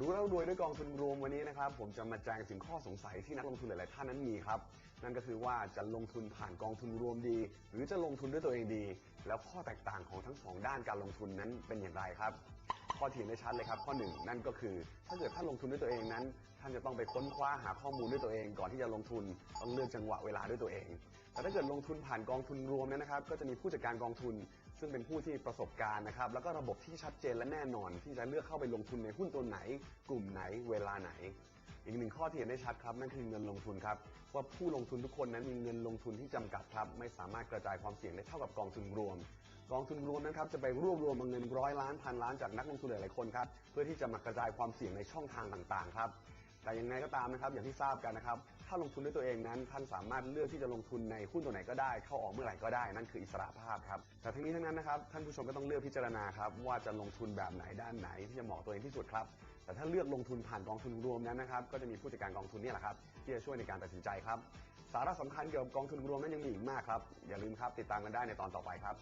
รู้แล้วรวยด้วยกองทุนรวมวันนี้นะครับ ผมจะมาแจ้งถึงข้อสงสัยที่นักลงทุนหลาย ๆ ท่านนั้นมีครับ นั่นก็คือว่าจะลงทุนผ่านกองทุนรวมดี หรือจะลงทุนด้วยตัวเองดี แล้วข้อแตกต่างของทั้งสองด้านการลงทุนนั้นเป็นอย่างไรครับ ข้อที่เห็นได้ชัดเลยครับ ข้อหนึ่งนั่นก็คือ ถ้าเกิดท่านลงทุนด้วยตัวเองนั้น ท่านจะต้องไปค้นคว้าหาข้อมูลด้วยตัวเอง ก่อนที่จะลงทุนต้องเลือกจังหวะเวลาด้วยตัวเอง แต่ถ้าเกิดลงทุนผ่านกองทุนรวมนั้นนะครับ ก็จะมีผู้จัดการกองทุน ซึ่งเป็นผู้ที่ประสบการณ์นะครับ แล้วก็ระบบที่ชัดเจนและแน่นอน ที่จะเลือกเข้าไปลงทุนในหุ้นตัวไหน กลุ่มไหนเวลาไหน อีกหนึ่งข้อที่เห็นได้ชัดครับนั่นคือเงินลงทุนครับว่าผู้ลงทุนทุกคนนั้นมีเงินลงทุนที่จำกัดครับไม่สามารถกระจายความเสี่ยงได้เท่ากับกองทุนรวม กองทุนรวมนะครับจะไปรวบรวมเอาเงินร้อยล้านพันล้านจากนักลงทุนหลายๆคนครับเพื่อที่จะมากระจายความเสี่ยงในช่องทางต่างๆครับ แต่ยังไงก็ตามนะครับอย่างที่ทราบกันนะครับ ถ้าลงทุนด้วยตัวเองนั้น ท่านสามารถเลือกที่จะลงทุนในหุ้นตัวไหนก็ได้ เข้าออกเมื่อไหร่ก็ได้นั่นคืออิสระภาพครับแต่ทั้งนี้ทั้งนั้นนะครับท่านผู้ชมก็ต้องเลือกพิจารณาครับว่าจะลงทุนแบบไหนด้านไหนที่จะเหมาะตัวเองที่สุดครับ แต่ถ้าเลือกลงทุนผ่านกองทุนรวมนั้นนะครับก็จะมีผู้จัดการกองทุนนี่แหละครับที่จะช่วยในการตัดสินใจครับ สาระสำคัญเกี่ยวกับกองทุนรวมนั้นยังมีอีกมากครับอย่าลืมครับติดตามกันได้ในตอนต่อไปครับ